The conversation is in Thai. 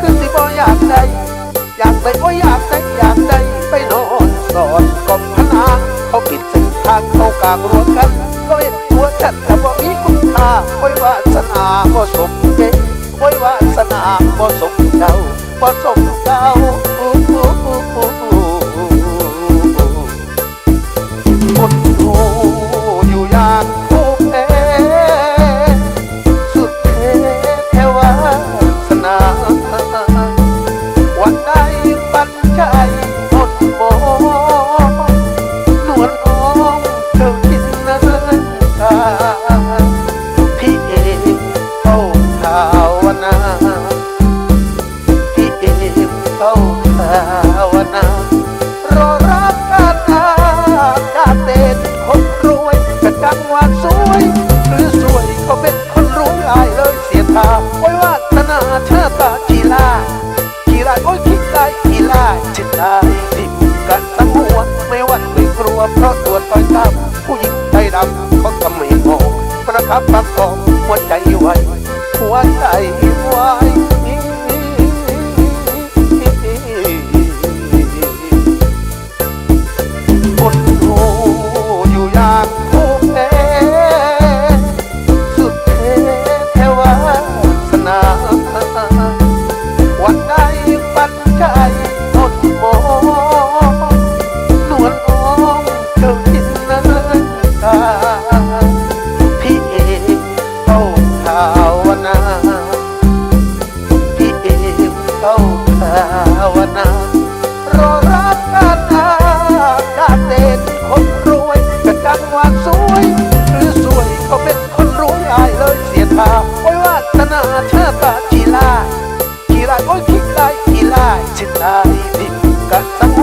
คือสิบ่อยากได้อยากได้บ่อยากได้อยากได้ไปนอนสอนกบงพนาเขาปิดเส้นทางเขากางรั้วกันก็เห็นตัวฉันแต่ว่ามีคุณค่าไว้วาสนาบ่สมเจไว้วาสนาบ่สมเจ้าบ่สมับเขาทำไม่มองประคับประคองหัวใจไว้หัวใจไว้ ดังวัาสวย หรือสวยก็เป็นคนรู้อายเลยเสียท่าไว้วาสนาชาตาขี้ลายขี้ลายโอ้ยขี้ลายขี้ลาชิตาดีดิกัะสัง